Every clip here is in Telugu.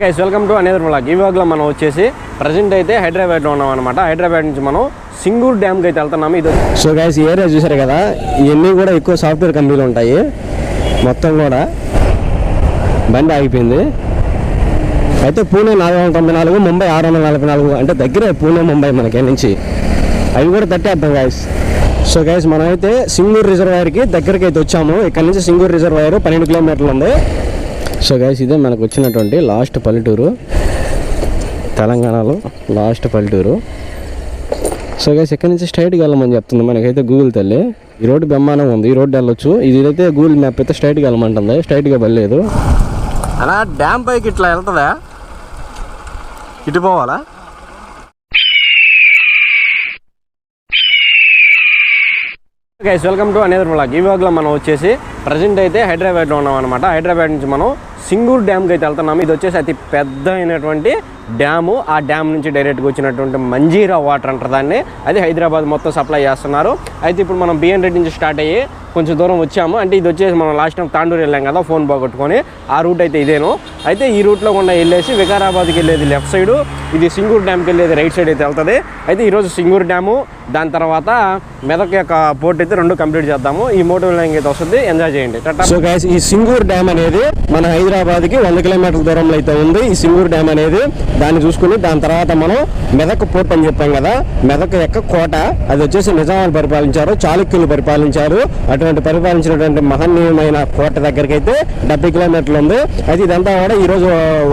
గైస్ వెల్కమ్ టు అనేది బ్లాగ్ ఈ వ్లాగ్లో మనం వచ్చేసి ప్రజెంట్ అయితే హైదరాబాద్లో ఉన్నాం అనమాట హైదరాబాద్ నుంచి మనం సింగూర్ డ్యామ్కి అయితే వెళ్తున్నాము. ఇది సో గైస్ ఈ ఏరియా చూసారు కదా? ఇవన్నీ కూడా ఎక్కువ సాఫ్ట్వేర్ కంపెనీలు ఉంటాయి. మొత్తం కూడా బండి ఆగిపోయింది. అయితే పూణే నాలుగు వందల తొంభై నాలుగు ముంబై ఆరు వందల నలభై నాలుగు అంటే దగ్గరే పూణే ముంబై మనకి నుంచి. అవి కూడా తట్టేద్దాం గాయస్ సో గైస్ మనమైతే సింగూర్ రిజర్వాయర్కి దగ్గరికి అయితే వచ్చాము. ఇక్కడ నుంచి సింగూర్ రిజర్వాయర్ పన్నెండు కిలోమీటర్లు ఉంది. సో గైస్ ఇదే మనకు వచ్చినటువంటి లాస్ట్ పల్లెటూరు. తెలంగాణలో లాస్ట్ పల్లెటూరు. సో గైస్ ఇక్కడ నుంచి స్ట్రైట్గా వెళ్ళమని చెప్తుంది మనకైతే గూగుల్ తల్లి. ఈ రోడ్డు బ్రహ్మాండం ఉంది ఈ రోడ్డు వెళ్ళొచ్చు. ఇది అయితే గూగుల్ మ్యాప్ అయితే స్ట్రైట్గా వెళ్ళమంటుంది స్ట్రైట్గా వెళ్ళలేదు. అలా డ్యామ్ పైకి ఇట్లా వెళ్తుందా? ఇటు పోవాలా? గైస్ వెల్కమ్ టు అనేది బ్లాగ్ ఈ వ్లాగ్లో మనం వచ్చేసి ప్రజెంట్ అయితే హైదరాబాద్లో ఉన్నాం అనమాట హైదరాబాద్ నుంచి మనం సింగూర్ డ్యామ్కి అయితే వెళ్తున్నాము ఇది వచ్చేసి అతి పెద్ద అయినటువంటి డ్యాము. ఆ డ్యామ్ నుంచి డైరెక్ట్గా వచ్చినటువంటి మంజీరా వాటర్ అంటారు దాన్ని. అది హైదరాబాద్ మొత్తం సప్లై చేస్తున్నారు. అయితే ఇప్పుడు మనం బిఎన్ రెడ్డి నుంచి స్టార్ట్ అయ్యి కొంచెం దూరం వచ్చాము. అంటే ఇది వచ్చేసి మనం లాస్ట్ టైం తాండూరు వెళ్ళాం కదా ఫోన్ పోగొట్టుకొని. ఆ రూట్ అయితే ఇదేను. అయితే ఈ రూట్లో కూడా వెళ్ళేసి వికారాబాద్కి వెళ్ళేది లెఫ్ట్ సైడు. ఇది సింగూర్ డ్యామ్కి వెళ్ళేది రైట్ సైడ్ అయితే వెళ్తుంది. అయితే ఈరోజు సింగూర్ డ్యాము. దాని తర్వాత మెదక్ యొక్క పోర్ట్ అయితే రెండు కంప్లీట్ చేద్దాము. ఈ మోటో లైన్ అయితే వస్తుంది. ఎంజాయ్ చేయండి. సో ఈ సింగూర్ డ్యామ్ అనేది మన హైదరాబాద్కి వంద కిలోమీటర్ల దూరంలో అయితే ఉంది. ఈ సింగూరు డ్యామ్ అనేది దాన్ని చూసుకుని దాని తర్వాత మనం మెదక్ పోర్ట్ అని చెప్పాం కదా. మెదక్ యొక్క కోట అది వచ్చేసి నిజామాలు పరిపాలించారు చాళుక్యులు పరిపాలించారు. అటువంటి పరిపాలించినటువంటి మహనీయమైన కోట దగ్గరికి అయితే డెబ్బై కిలోమీటర్లు ఉంది. అది ఇదంతా కూడా ఈ రోజు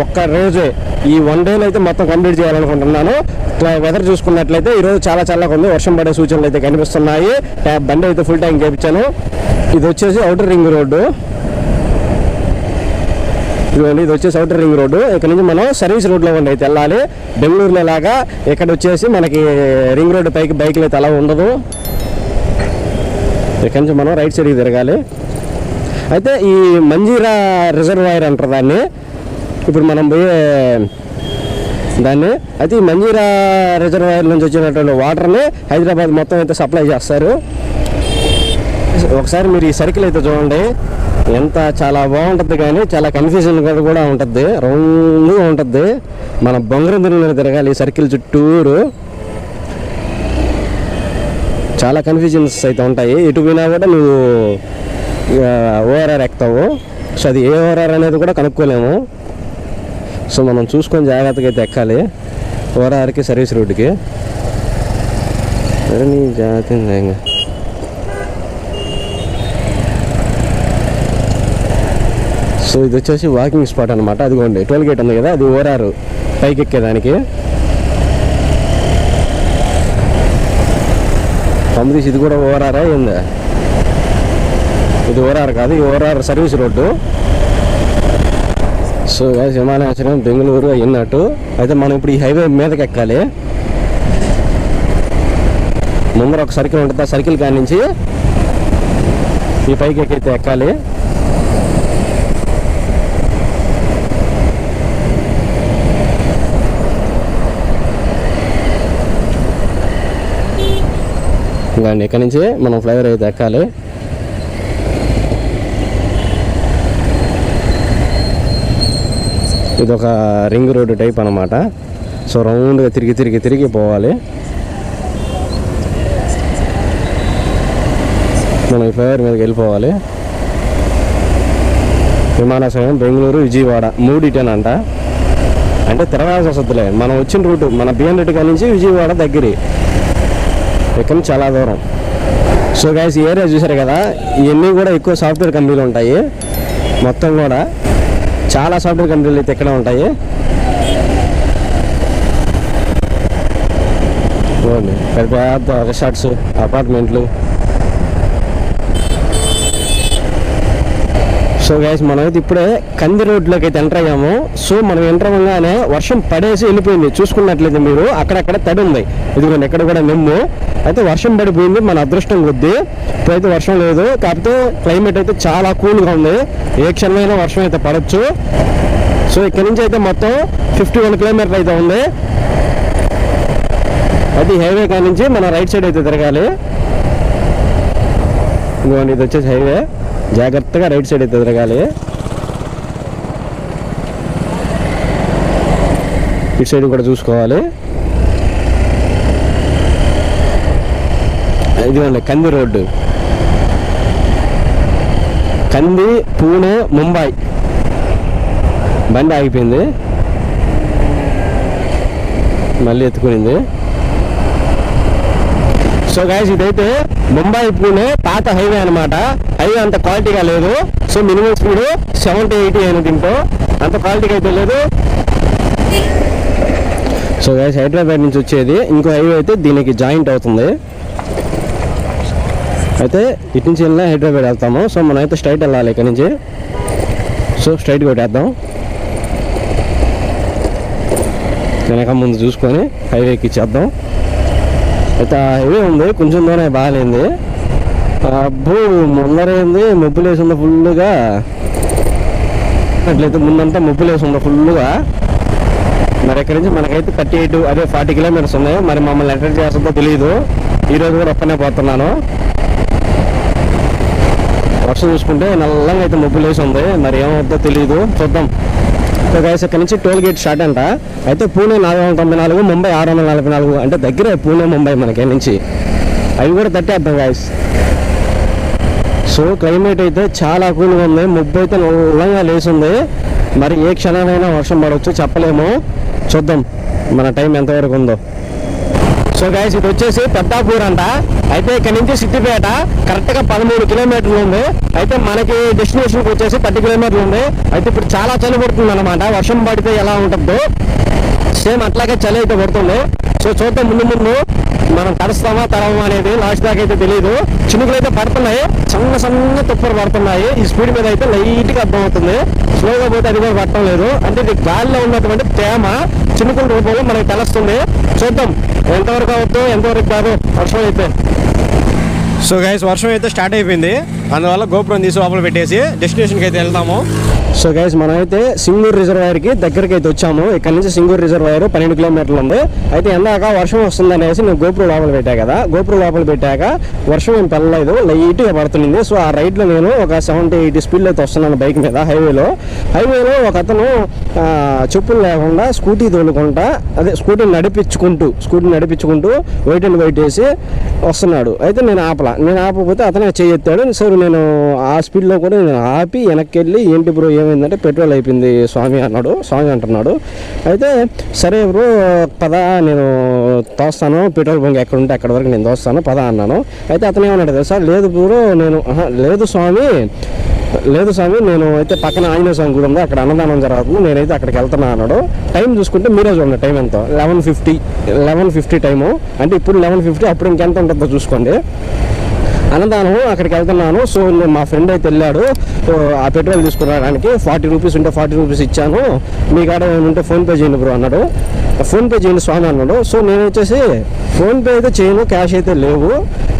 ఒక్క రోజే. ఈ వన్ డేలో అయితే మొత్తం కంప్లీట్ చేయాలనుకుంటున్నాను. వెదర్ చూసుకున్నట్లయితే ఈ రోజు చాలా చల్లగా ఉంది. వర్షం పడే సూచనలు అయితే కనిపిస్తున్నాయి. బండి అయితే ఫుల్ ట్యాంక్ చేయించాను. ఇది వచ్చేసి అవుటర్ రింగ్ రోడ్డు. ఇదిగోండి ఇది వచ్చేసి అవుటర్ రింగ్ రోడ్డు. ఇక్కడ నుంచి మనం సర్వీస్ రోడ్లో ఉండి అయితే వెళ్ళాలి. బెంగళూరులో లాగా ఇక్కడ వచ్చేసి మనకి రింగ్ రోడ్డు పైకి బైక్లు అయితే అలా ఉండదు. ఇక్కడ నుంచి మనం రైట్ సైడ్కి తిరగాలి. అయితే ఈ మంజీరా రిజర్వాయర్ అంటారు దాన్ని. ఇప్పుడు మనం పోయే దాన్ని. అయితే ఈ మంజీరా రిజర్వాయర్ నుంచి వచ్చినటువంటి వాటర్ని హైదరాబాద్ మొత్తం అయితే సప్లై చేస్తారు. ఒకసారి మీరు ఈ సర్కిల్ అయితే చూడండి. ఎంత చాలా బాగుంటుంది కానీ చాలా కన్ఫ్యూజన్ కూడా ఉంటుంది. రౌండ్గా ఉంటుంది. మన బొంగరం తిరుగులో తిరగాలి సర్కిల్ చుట్టూరు. చాలా కన్ఫ్యూజన్స్ అయితే ఉంటాయి. ఎటు పోయినా కూడా నువ్వు ఓఆర్ఆర్ ఎక్కుతావు. సో అది ఏ ఓఆర్ఆర్ అనేది కూడా కనుక్కోలేము. సో మనం చూసుకొని జాగ్రత్తగా అయితే ఎక్కాలి. ఓఆర్ఆర్కి సర్వీస్ రోడ్డుకి. నీ జాగ్రత్త సో ఇది వచ్చేసి వాకింగ్ స్పాట్ అనమాట అదిగోండి టోల్ గేట్ ఉంది కదా అది ఓరారు పైకి ఎక్కేదానికి. పంపిదీసి ఇది కూడా ఓరారా ఏందా ఇది ఓరారు కాదు ఇది ORR service road. So guys, విమానాశ్రయం బెంగళూరు అయినట్టు అయితే మనం ఇప్పుడు ఈ హైవే మీదకి ఎక్కాలి. ముందర ఒక సర్కిల్ ఉంటుంది? ఆ సర్కిల్ కానించి నుంచి ఈ పైకి ఎక్కైతే ఎక్కాలి. ఇంకా ఇక్కడ నుంచి మనం ఫ్లైఓవర్ అయితే ఎక్కాలి. ఇది ఒక రింగ్ రోడ్డు టైప్ అనమాట సో రౌండ్గా తిరిగి తిరిగి తిరిగి పోవాలి. మనం ఈ ఫ్లైఓవర్ మీదకి వెళ్ళిపోవాలి. విమానాశ్రయం బెంగళూరు విజయవాడ మూడిటేనంట అంటే? తిరగాల్సి వస్తుందిలే. మనం వచ్చిన రూటు మన బిఎన్ రెడ్డి నుంచి విజయవాడ దగ్గరే. ఇక్కడ చాలా దూరం. సో గైస్ ఈ ఏరియా చూసారు కదా ఇవన్నీ కూడా ఎక్కువ సాఫ్ట్వేర్ కంపెనీలు ఉంటాయి. మొత్తం కూడా చాలా సాఫ్ట్వేర్ కంపెనీలు అయితే ఇక్కడ ఉంటాయి. పెద్ద పెద్ద రిసార్ట్స్ అపార్ట్మెంట్లు సో గైస్ మనమైతే ఇప్పుడే కంది రోడ్లోకి అయితే ఎంటర్ అయ్యాము. సో మనం ఎంటర్ అవ్వగానే వర్షం పడేసి వెళ్ళిపోయింది. చూసుకున్నట్లయితే మీరు అక్కడక్కడ తడి ఉంది. ఇదిగోండి ఎక్కడ కూడా నిమ్ము. అయితే వర్షం పడిపోయింది మన అదృష్టం కొద్దీ. ఇప్పుడైతే వర్షం లేదు కాకపోతే క్లైమేట్ అయితే చాలా కూల్గా ఉంది. ఏ క్షణమైనా వర్షం అయితే పడవచ్చు సో ఇక్కడ నుంచి అయితే మొత్తం ఫిఫ్టీ వన్ కిలోమీటర్ అయితే ఉంది. అది హైవే కాడ నుంచి మన రైట్ సైడ్ అయితే తిరగాలి. ఇదిగోండి ఇది వచ్చేసి హైవే. జాగ్రత్తగా రైట్ సైడ్ అయితే తిరగాలి. ఇటు సైడ్ కూడా చూసుకోవాలి. ఇదిగోండి కంది రోడ్డు. కంది పూణే ముంబై బండి ఆగిపోయింది. మళ్ళీ ఎత్తుకునింది. సో గాయస్ ఇదైతే ముంబై పూణే పాత హైవే అనమాట హైవే అంత క్వాలిటీగా లేదు. So minimum speed seventy eighty అయిన దీంట్లో. అంత క్వాలిటీగా అయితే లేదు. సో గాయస్ హైదరాబాద్ నుంచి వచ్చేది. ఇంకో హైవే అయితే దీనికి జాయింట్ అవుతుంది. అయితే ఇటు నుంచి వెళ్ళినా హైదరాబాద్ వెళ్తాము. సో మనం అయితే స్ట్రైట్ వెళ్ళాలి ఇక్కడ నుంచి. సో స్ట్రైట్గా కొట్టేద్దాం. వెనక ముందు చూసుకొని హైవేకి ఇచ్చేద్దాం. అయితే ఆ హైవే ఉంది. కొంచెం దూరం బాగాలేంది అబ్బో ముందరేంది మబ్బులు వేసి ఉంది ఫుల్గా అట్లయితే ముందంతా మబ్బులు వేసి ఉంది ఫుల్గా మరి ఇక్కడి నుంచి మనకైతే థర్టీ ఎయిట్ అదే ఫార్టీ కిలోమీటర్స్ ఉన్నాయి. మరి మమ్మల్ని ఎంటర్ చేస్తుందో తెలియదు ఈరోజు కూడా ఒక్కనే పోతున్నాను. వర్షం చూసుకుంటే నల్లంగా అయితే మబ్బులు వేసి ఉంది. మరి ఏమవుద్దో తెలియదు చూద్దాం. సో గైస్ ఇక్కడ నుంచి టోల్ గేట్ స్టార్ట్ అంట. అయితే పూణే నాలుగు వందల తొంభై నాలుగు ముంబై ఆరు వందల నలభై నాలుగు అంటే దగ్గరే పూణే ముంబై మనకి నుంచి. అవి కూడా తట్టేద్దాం గాయస్ సో క్లైమేట్ అయితే చాలా కూల్గా ఉంది. ముబ్బు అయితే నల్లంగా లేచింది మరి ఏ క్షణమైనా వర్షం పడవచ్చు చెప్పలేము. చూద్దాం. మన టైం ఎంతవరకు ఉందో. సో గైస్ ఇది వచ్చేసి పెద్దాపూర్ అంట. అయితే ఇక్కడ నుంచి సిద్దిపేట కరెక్ట్గా పదమూడు కిలోమీటర్లు ఉంది. అయితే మనకి డెస్టినేషన్కి వచ్చేసి పది కిలోమీటర్లు ఉంది. అయితే ఇప్పుడు చాలా చలి పడుతుంది అనమాట వర్షం పడితే ఎలా ఉంటుందో. సేమ్ అట్లాగే చలి అయితే పడుతుంది. సో చూద్దాం ముందు ముందు మనం తడుస్తామా తరమా అనేది లాస్ట్ దాకా అయితే తెలియదు చినుకులు అయితే పడుతున్నాయి. సన్న సన్న తుప్పలు పడుతున్నాయి. ఈ స్పీడ్ మీద అయితే లైట్గా అర్థమవుతుంది స్లోగా పోతే అది కూడా పడటం లేదు. అంటే ఇది గాలిలో ఉన్నటువంటి తేమ చినుకుల రూపంలో మనకి తెలుస్తుంది. చూద్దాం. ఎంతవరకు అవుతుందో ఎంతవరకు కాదు వర్షం అయితే. సో గైస్ వర్షం అయితే స్టార్ట్ అయిపోయింది. అందువల్ల గోపురం తీసి లోపల పెట్టేసి డెస్టినేషన్కి అయితే వెళ్తాము. సో గైస్ మనమైతే సింగూర్ రిజర్వాయర్కి దగ్గరికి అయితే వచ్చాము. ఇక్కడ నుంచి సింగూర్ రిజర్వాయర్ పన్నెండు కిలోమీటర్లు ఉంది. అయితే ఎందాక వర్షం వస్తుంది అనేసి నేను గోపురం లోపల పెట్టా కదా. గోపురం లోపల పెట్టాక వర్షం ఏం పడలేదు. లైట్గా పడుతుంది. సో ఆ రైడ్లో నేను ఒక సెవెంటీ ఎయిటీ స్పీడ్లో అయితే వస్తున్నాను బైక్ మీద హైవేలో. హైవేలో ఒక అతను చెప్పులు లేకుండా స్కూటీ తోలుకుంటా అదే స్కూటీ నడిపించుకుంటూ స్కూటీ నడిపించుకుంటూ వైట్ అండ్ వైట్ వేసి వస్తున్నాడు. అయితే నేను ఆపలా. నేను ఆపకపోతే అతనే చేయెత్తాడు సరే నేను ఆ స్పీడ్లో కూడా నేను ఆపి వెనక్కి వెళ్ళి ఏంటి బ్రో ఏమైందంటే పెట్రోల్ అయిపోయింది స్వామి అన్నాడు స్వామి అంటున్నాడు. అయితే సరే బ్రో పద నేను తోస్తాను పెట్రోల్ బంక్ ఎక్కడ ఉంటే అక్కడ వరకు నేను తోస్తాను పద అన్నాను. అయితే అతను ఏమన్నాడు తెలుసా? లేదు బ్రో నేను లేదు స్వామి లేదు స్వామి నేను అయితే పక్కన ఆంజనేయ స్వామి గుడి ఉంది అక్కడ అన్నదానం జరుగుతుంది నేనైతే అక్కడికి వెళ్తున్నా అన్నాడు. టైం చూసుకుంటే మీరే చూడండి టైం ఎంత? Eleven fifty eleven fifty time అంటే ఇప్పుడు లెవెన్ ఫిఫ్టీ అప్పుడు ఇంకెంత ఉంటుందో చూసుకోండి. అన్నదానం అక్కడికి వెళ్తున్నాను. సో నేను మా ఫ్రెండ్ అయితే వెళ్ళాడు. సో ఆ పెట్రోల్ తీసుకురావడానికి ఫార్టీ రూపీస్ ఉంటే ఫార్టీ రూపీస్ ఇచ్చాను. మీ కాడ ఏమైనా ఉంటే ఫోన్పే చేయండి బ్రో అన్నాడు. ఫోన్పే చేయండి స్వామి అన్నాడు. సో నేను వచ్చేసి ఫోన్పే అయితే చేయను క్యాష్ అయితే లేవు.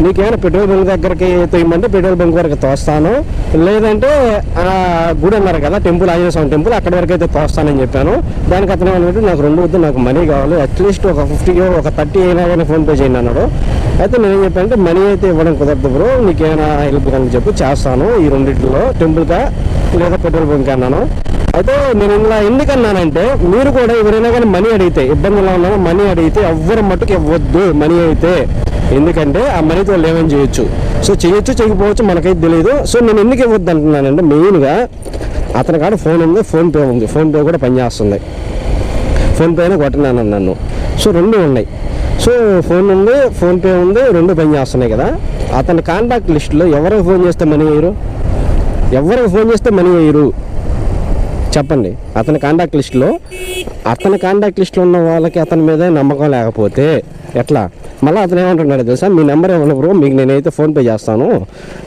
నీకేమైనా పెట్రోల్ బంక్ దగ్గరికి తొయ్యమంటే పెట్రోల్ బంక్ వరకు తోస్తాను. లేదంటే ఆ గుడి అన్నారు కదా టెంపుల్ ఆంజనేయ స్వామి టెంపుల్ అక్కడ వరకు అయితే తోస్తానని చెప్పాను. దానికి అతను నాకు రెండు వద్దు నాకు మనీ కావాలి అట్లీస్ట్ ఒక ఫిఫ్టీ ఒక థర్టీ అయినా కానీ ఫోన్పే చేయండి అన్నాడు. అయితే నేను ఏం చెప్పానంటే మనీ అయితే ఇవ్వడం కుదరదు బ్రో నీకేమైనా హెల్ప్ కానీ చెప్పు చేస్తాను ఈ రెండింటిలో. టెంపుల్గా లేదా పెట్రోల్ బంక్ అన్నాను. అయితే నేను ఇలా ఎందుకన్నానంటే మీరు కూడా ఎవరైనా కానీ మనీ అడిగితే ఇబ్బందులు ఉన్నా మనీ అడిగితే ఎవ్వరు మట్టుకు ఇవ్వద్దు మనీ అయితే. ఎందుకంటే ఆ మనీతో వాళ్ళు ఏమని చేయొచ్చు? సో చేయొచ్చు చేయకపోవచ్చు మనకైతే తెలియదు సో నేను ఎందుకు ఇవ్వద్దు అంటున్నానంటే మెయిన్గా అతని కాడ ఫోన్ ఉంది ఫోన్పే ఉంది. ఫోన్పే కూడా పనిచేస్తుంది. ఫోన్పేనే కొట్టినాను నన్ను. సో రెండు ఉన్నాయి. సో ఫోన్ ఉంది ఫోన్పే ఉంది రెండు పని చేస్తున్నాయి కదా. అతని కాంటాక్ట్ లిస్టులో ఎవరికి ఫోన్ చేస్తే మనీ వేయరు? ఎవరికి ఫోన్ చేస్తే మనీ వేయరు? చెప్పండి. అతని కాంటాక్ట్ లిస్టులో అతని కాంటాక్ట్ లిస్టులో ఉన్న వాళ్ళకి అతని మీద నమ్మకం లేకపోతే ఎట్లా? మళ్ళీ అతను ఏమంటున్నాడు తెలుసా? మీ నెంబర్ ఏమన్నా బ్రో మీకు నేనైతే ఫోన్పే చేస్తాను.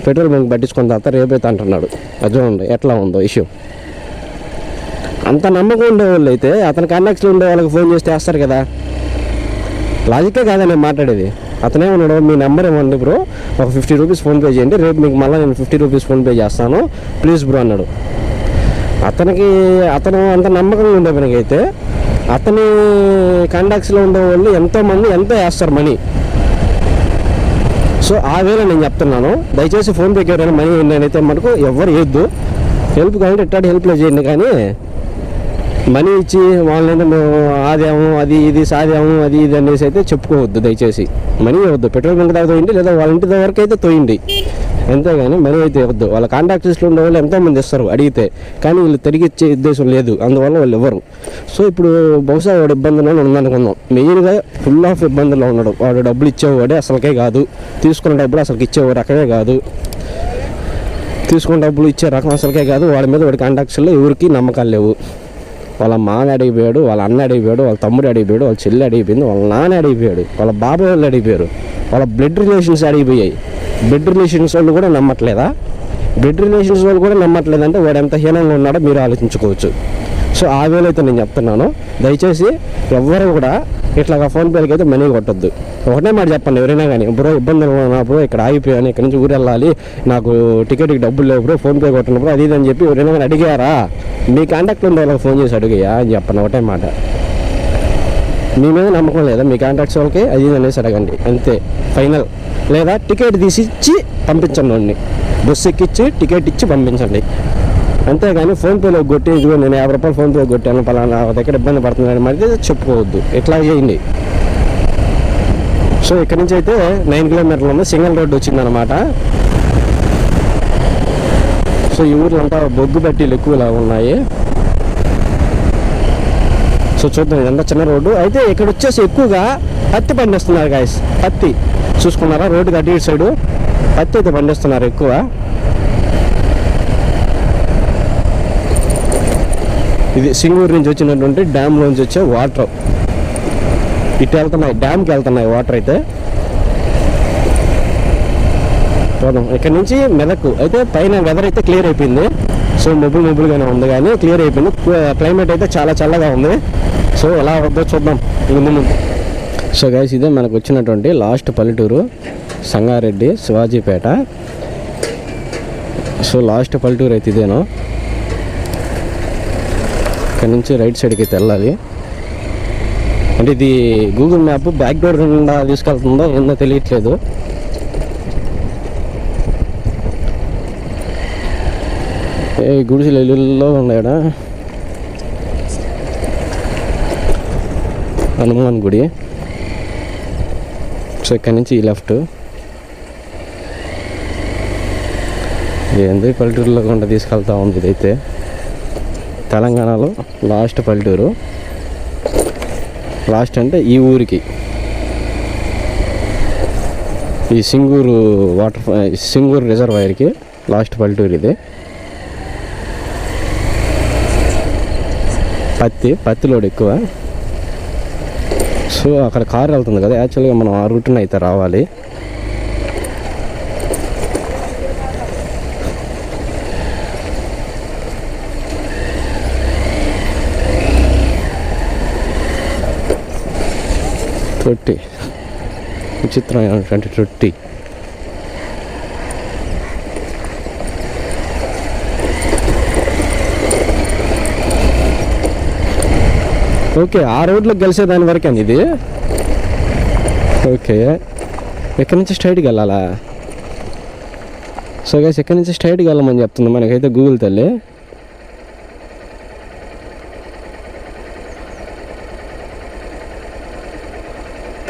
పెట్రోల్ బంక్ పట్టించుకున్న తర్వాత రేపైతే అంటున్నాడు. అది ఎట్లా ఉందో ఇష్యూ అంత నమ్మకం ఉండే వాళ్ళు అయితే అతని కాంటాక్ట్స్లో ఉండే వాళ్ళకి ఫోన్ చేస్తే వేస్తారు కదా. లాజికే కాదా నేను మాట్లాడేది. అతనే ఉన్నాడు మీ నెంబర్ ఇవ్వండి బ్రో ఒక ఫిఫ్టీ రూపీస్ ఫోన్పే చేయండి రేపు మీకు మళ్ళీ నేను ఫిఫ్టీ రూపీస్ ఫోన్పే చేస్తాను. ప్లీజ్ బ్రో అన్నాడు. అతనికి అతను అంత నమ్మకంగా ఉండే పనికైతే అతని కండక్ట్స్లో ఉండే వాళ్ళు ఎంతోమంది ఎంతో వేస్తారు మనీ సో ఆ వేళ నేను చెప్తున్నాను దయచేసి ఫోన్పేకి ఎవరైనా మనీ నేనైతే మనకు ఎవరు వేయద్దు హెల్ప్ కావాలంటే ఎట్టాడు హెల్ప్లో చేయండి కానీ మనీ ఇచ్చి వాళ్ళని మేము ఆదాము అది ఇది సాదాము అది ఇది అనేసి అయితే చెప్పుకోవద్దు దయచేసి. మనీ ఇవ్వద్దు. పెట్రోల్ బంక్ దాకా తోయండి లేదా వాళ్ళ ఇంటి దగ్గరకు అయితే తోయండి అంతేగాని మనీ అయితే ఇవ్వద్దు. వాళ్ళ కాంటాక్ట్ లిస్ట్లో ఉండే వాళ్ళు ఎంతోమంది ఇస్తారు అడిగితే. కానీ వీళ్ళు తిరిగి ఇచ్చే ఉద్దేశం లేదు. అందువల్ల వాళ్ళు ఇవ్వరు. సో ఇప్పుడు బహుశా వాడు ఇబ్బందుల్లో ఉందనుకుందాం మెయిన్గా ఫుల్ ఆఫ్ ఇబ్బందుల్లో ఉన్నాడు. వాడు డబ్బులు ఇచ్చేవాడే అసలుకే కాదు. తీసుకున్న డబ్బులు అసలుకి ఇచ్చేవాడు రకమే కాదు. తీసుకున్న డబ్బులు ఇచ్చే రకం అసలుకే కాదు. వాడి మీద వాడి కాంటాక్ట్స్లో ఎవరికి నమ్మకాలు లేవు. వాళ్ళ మామ అడిగిపోయాడు వాళ్ళ అన్న అడిగిపోయాడు వాళ్ళ తమ్ముడు అడిగిపోయాడు వాళ్ళ చెల్లి అడిగిపోయింది వాళ్ళ నాన్న అడిగిపోయాడు వాళ్ళ బాబాయ్ వాళ్ళు అడిగిపోయారు. వాళ్ళ బ్లడ్ రిలేషన్స్ అడిగిపోయాయి. బ్లడ్ రిలేషన్స్ వాళ్ళు కూడా నమ్మట్లేదా? బ్లడ్ రిలేషన్స్ వాళ్ళు కూడా నమ్మట్లేదంటే వాడు ఎంత హీనంగా ఉన్నాడో మీరు ఆలోచించుకోవచ్చు. సో ఆ వేలో అయితే నేను చెప్తున్నాను. దయచేసి ఎవ్వరు కూడా ఇట్లాగా ఫోన్పేలకి అయితే మనీ కొట్టద్దు. ఒకటే మాట చెప్పండి ఎవరైనా కానీ బ్రో ఇబ్బందులు ఉన్నా బ్రో ఇక్కడ ఆగిపోయాను ఇక్కడ నుంచి ఊరు వెళ్ళాలి. నాకు టికెట్కి డబ్బులు లేవు బ్రో ఫోన్పే కొట్టినప్పుడు బ్రో అది ఇది అని చెప్పి ఎవరైనా కానీ అడిగారా? మీ కాంటాక్ట్ ఉండే వాళ్ళకి ఫోన్ చేసి అడిగాయా? అని చెప్పండి ఒకటే మాట. మీ మీద నమ్మకం లేదా? మీ కాంటాక్ట్స్ వాళ్ళకి అది ఇది అనేసి అడగండి. అంతే. ఫైనల్ లేదా టికెట్ తీసి ఇచ్చి పంపించండి బస్సు ఎక్కిచ్చి టికెట్ ఇచ్చి పంపించండి. అంతేగాని ఫోన్పేలో కొట్టి ఇదిగో నేను యాభై రూపాయలు ఫోన్పే కొట్టాను పలానా దగ్గర ఇబ్బంది పడుతుందని మరి చెప్పుకోవద్దు. ఇట్లా చేయండి. సో ఇక్కడ నుంచి అయితే నైన్ కిలోమీటర్లు ఉంది సింగిల్ రోడ్డు వచ్చిందనమాట సో ఈ ఊర్లో అంతా బొగ్గు బట్టీలు ఎక్కువలా ఉన్నాయి. సో చూద్దాం ఇదంతా చిన్న రోడ్డు. అయితే ఇక్కడ వచ్చేసి ఎక్కువగా పత్తి పండిస్తున్నారు గాయస్ పత్తి. చూసుకున్నారా? రోడ్డు అటు ఇటు సైడు పత్తి అయితే పండిస్తున్నారు ఎక్కువ. ఇది సింగూరు నుంచి వచ్చినటువంటి డ్యామ్ నుంచి వచ్చే వాటర్. ఇటు వెళ్తున్నాయి డ్యామ్కి వెళ్తున్నాయి వాటర్ అయితే. చూద్దాం ఇక్కడ నుంచి మెదక్. అయితే పైన వెదర్ అయితే క్లియర్ అయిపోయింది. సో మొబుల్ మొబుల్గానే ఉంది కానీ క్లియర్ అయిపోయింది. క్లైమేట్ అయితే చాలా చల్లగా ఉంది. సో ఎలా వద్దో చూద్దాం. ముందు ముందు. సో గైస్ ఇదే మనకు వచ్చినటువంటి లాస్ట్ పల్లెటూరు సంగారెడ్డి శివాజీపేట. సో లాస్ట్ పల్లెటూరు అయితే ఇదేను. ఇక్కడ నుంచి రైట్ సైడ్కి అయితే వెళ్ళాలి అంటే ఇది గూగుల్ మ్యాప్ బ్యాక్ డోర్ నిండా తీసుకెళ్తుందో ఏందో తెలియట్లేదు. ఏ గుడిసెలు ఎల్లుల్లో ఉన్నాయడా? హనుమాన్ గుడి. సో ఇక్కడ నుంచి ఈ లెఫ్ట్. ఏంది పల్లెటూరులో గుండా తీసుకెళ్తా ఉంది ఇదైతే. తెలంగాణలో లాస్ట్ పల్లెటూరు. లాస్ట్ అంటే ఈ ఊరికి. ఈ సింగూరు వాటర్ సింగూరు రిజర్వాయర్కి లాస్ట్ పల్లెటూరు ఇది. పత్తి పత్తి లోడ్ ఎక్కువ. సో అక్కడ కారు వెళ్తుంది కదా యాక్చువల్గా మనం ఆ రూట్ని అయితే రావాలి. తొట్టి విచిత్రమైనటువంటి తొట్టి ఓకే ఆ రోడ్లో గెలిచే దాని వరకే ఇది? ఓకే. ఎక్కడి నుంచి స్ట్రైట్కి వెళ్ళాలా? సో గైస్ ఎక్కడి నుంచి స్ట్రైట్కి వెళ్ళమని చెప్తుంది మనకైతే గూగుల్ తల్లి.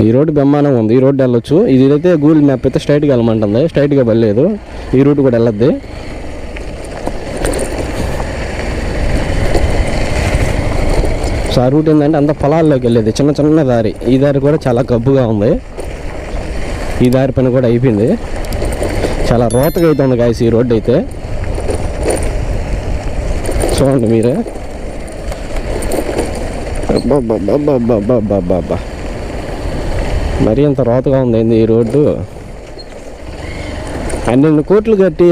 ఈ రోడ్డు బ్రహ్మాండంగా ఉంది. ఈ రోడ్డు వెళ్ళొచ్చు. ఇది అయితే గూగుల్ మ్యాప్ అయితే స్ట్రైట్గా వెళ్ళమంటుంది. స్ట్రైట్గా వెళ్ళలేదు. ఈ రూట్ కూడా వెళ్ళద్ది. సో ఆ రూట్ ఏంటంటే అంత పొలాల్లోకి వెళ్ళేది. చిన్న చిన్న దారి. ఈ దారి కూడా చాలా గబ్బుగా ఉంది. ఈ దారి పని కూడా అయిపోయింది. చాలా రోతగా అయితే ఉంది కాసి ఈ రోడ్డు అయితే. చూడండి మీరే. బాబా బాబా బాబా బాబా బాబా మరీ ఇంత రోతగా ఉంది ఈ రోడ్డు. పన్నెండు కోట్లు కట్టి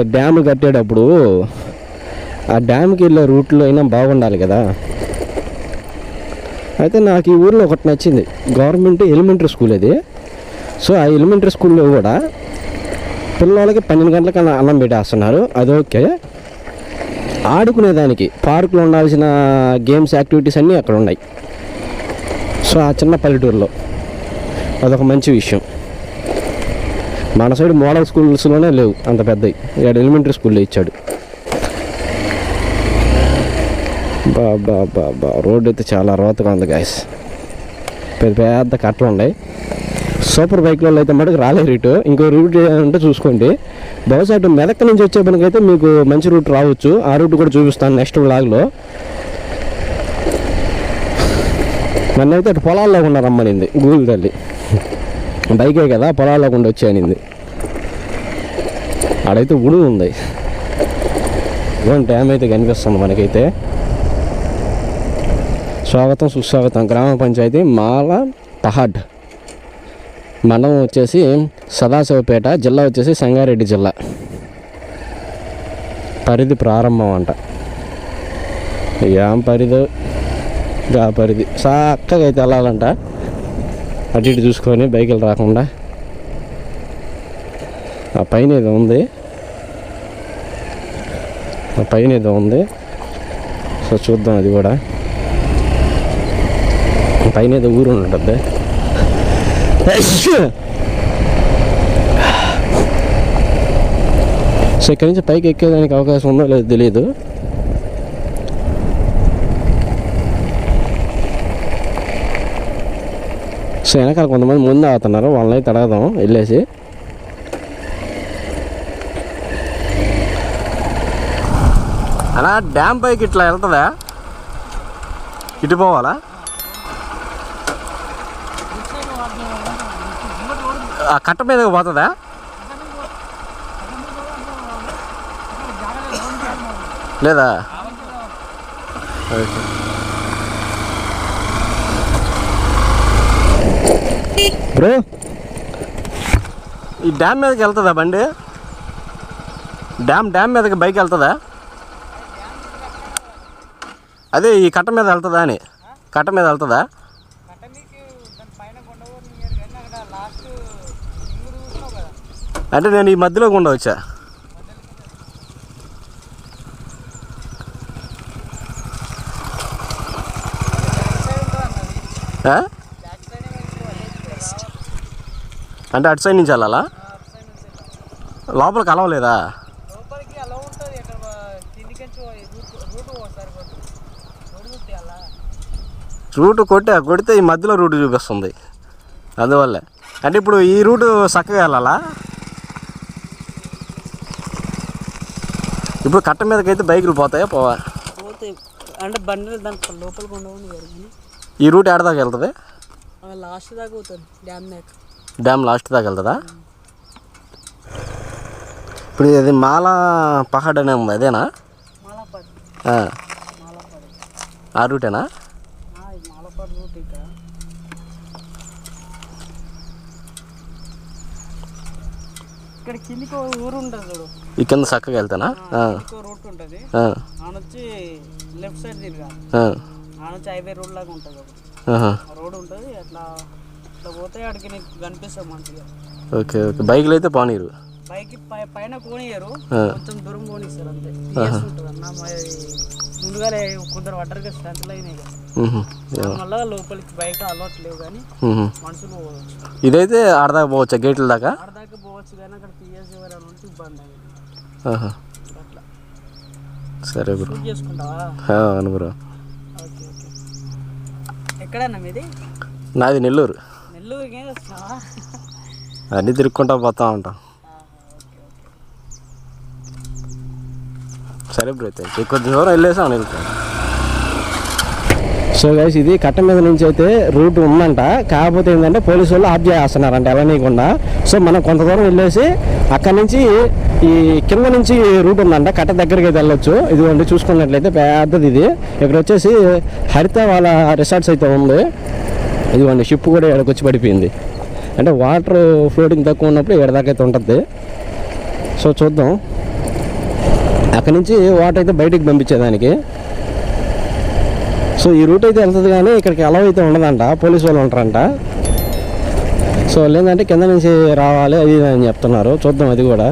డ్యామ్ కట్టేటప్పుడు ఆ డ్యామ్కి వెళ్ళే రూట్లో అయినా బాగుండాలి కదా. అయితే నాకు ఈ ఊర్లో ఒకటి నచ్చింది. గవర్నమెంట్ ఎలిమెంటరీ స్కూల్ అది. సో ఆ ఎలిమెంటరీ స్కూల్లో కూడా పిల్లలకి పన్నెండు గంటలకి అన్నం పెట్టేస్తున్నారు. అది ఓకే. ఆడుకునేదానికి పార్కులో ఉండాల్సిన గేమ్స్ యాక్టివిటీస్ అన్నీ అక్కడ ఉన్నాయి. సో ఆ చిన్న పల్లెటూరులో. అదొక మంచి విషయం. మన సైడ్ మోడల్ స్కూల్స్లోనే లేవు అంత పెద్దవి ఇక్కడ ఎలిమెంటరీ స్కూల్లో ఇచ్చాడు. బా బా బా బా రోడ్డు అయితే చాలా రోతగా ఉంది గాయస్ పెద్ద పెద్ద కట్టలు ఉన్నాయి. సూపర్ బైక్లో అయితే మటుకు రాలేదు రూట్ ఇంకో రూట్ అంటే చూసుకోండి. బహుశా అటు మెదక్ నుంచి వచ్చే పనికైతే మీకు మంచి రూట్ రావచ్చు. ఆ రూట్ కూడా చూపిస్తాను నెక్స్ట్ బ్లాగ్లో నన్ను అయితే అటు పొలాల్లో ఉన్నారమ్మనింది గూగుల్ తల్లి. బైకే కదా పొలాల్లో కూడా వచ్చేయనింది. ఆడైతే ఉడు ఉంది. ఇదిగోండి డ్యామ్ అయితే కనిపిస్తుంది మనకైతే. స్వాగతం సుస్వాగతం. గ్రామ పంచాయతీ మాల పహాడ్. మండలం వచ్చేసి సదాశివపేట జిల్లా వచ్చేసి సంగారెడ్డి జిల్లా. పరిధి ప్రారంభం అంట. ఏం పరిధి? గా పరిధి. చక్కగా అయితే వెళ్ళాలంట. అటు ఇటు చూసుకొని బైకులు రాకుండా. ఆ పైన ఏదో ఉంది. ఆ పైన ఏదో ఉంది. సో చూద్దాం అది కూడా. పైన ఏదో ఊరు ఉంటుంది సో ఇక్కడి నుంచి పైకి ఎక్కేదానికి అవకాశం ఉందో లేదో తెలియదు సో వెనకాల కొంతమంది ముందు ఆగుతున్నారు. వాళ్ళని అయితే అడగదాం. వెళ్ళేసి. అలా డ్యామ్ పైకి ఇట్లా వెళ్తుందా? ఇటు పోవాలా? ఆ కట్ట మీద పోతుందా? లేదా? ఓకే. బ్రో. ఈ డ్యామ్ మీదకి వెళ్తుందా బండి? డ్యామ్ డ్యామ్ మీదకి బైక్ వెళ్తుందా? అదే ఈ కట్ట మీద వెళ్తుందా అని. కట్ట మీద వెళ్తుందా? అంటే నేను ఈ మధ్యలో గుండా వచ్చా. ఆ? అంటే అటు సైడ్ నుంచి వెళ్ళాలా? లోపలికి కలవలేదా? లోపలికి అలా ఉంటుంది ఇక్కడ కిందికి రూట్ కుట్టి కొడితే ఈ మధ్యలో రూట్ చూపిస్తుంది. అందువల్లే. అంటే ఇప్పుడు ఈ రూట్ చక్కగా వెళ్ళాలా? ఇప్పుడు కట్ట మీదకైతే బైకులు పోతాయా పోవా? పోతే అంటే బండి లోపలికి జరిగింది ఈ రూట్ ఏడదాకా వెళ్తుంది? లాస్ట్ దాకా పోతుంది డ్యామ్ దాకా. డ్యామ్ లాస్ట్ దాకా వెళ్తుందా ఇప్పుడు ఇది మాల పహాడ్ అనే ఉంది అదేనా ఆ, రూటేనా ఇక్కడ ఇక్కడ కిందికి ఓ ఊరు ఉంటుంది చూడు ఈ కింద చక్కగా వెళ్తానా ఉంటుంది లెఫ్ట్ సైడ్ తిరగాలి హైవే రోడ్ లాగా ఉంటుంది రోడ్ ఉంటుంది అట్లా ఇట్లా పోతే అక్కడికి నీకు కనిపిస్తాం మంచిగా. Okay okay. బైకులు అయితే పోనీరు. పై పైన పోనీయరు. కొంచెం దూరం పోనీస్తారు అంతే. అన్న మరి ముందుగానే కొందరు అయినాయి లోపలికి బైక్ అలవాటు లేవు కానీ. మనుషులు పోవచ్చు. ఇదైతే ఆడదాకా పోవచ్చా గేట్ల దాకా? ఆడదాకా పోవచ్చు కానీ అక్కడ పిఎస్ ఎవరైనా ఉంటే ఇబ్బంది అయ్యింది. సరే బ్రో. అవును బ్రో. ఎక్కడన్నా మీది? నాది నెల్లూరు. వస్తావా అన్నీ తిరుక్కుంటా పోతా ఉంటాం. సరే బ్రో అయితే కొద్ది దూరం వెళ్ళేసాం వెళ్తాం సో గైస్ ఇది కట్ట మీద నుంచి అయితే రూట్ ఉందంట. కాకపోతే ఏంటంటే పోలీసు వాళ్ళు ఆఫ్ చేస్తున్నారంట వెళ్ళనీయకుండా సో మనం కొంత దూరం వెళ్ళేసి అక్కడ నుంచి ఈ కింద నుంచి రూట్ ఉందంట కట్ట దగ్గరికి అయితే వెళ్ళొచ్చు. ఇదిగోండి చూసుకున్నట్లయితే పెద్దది ఇది. ఇక్కడ వచ్చేసి హరిత వాళ్ళ రిసార్ట్స్ అయితే ఉంది. ఇదిగోండి షిప్ కూడా ఇక్కడికి వచ్చి పడిపోయింది. అంటే వాటర్ ఫ్లోటింగ్ తక్కువ ఉన్నప్పుడు ఇక్కడ దాకా అయితే ఉంటుంది. సో చూద్దాం. అక్కడి నుంచి వాటర్ అయితే బయటికి పంపించేదానికి. సో ఈ రూట్ అయితే వెళ్తుంది కానీ ఇక్కడికి అలవ్ అయితే ఉండదంట. పోలీసు వాళ్ళు ఉంటారంట. సో లేదంటే కింద నుంచి రావాలి అది అని చెప్తున్నారు. చూద్దాం అది కూడా.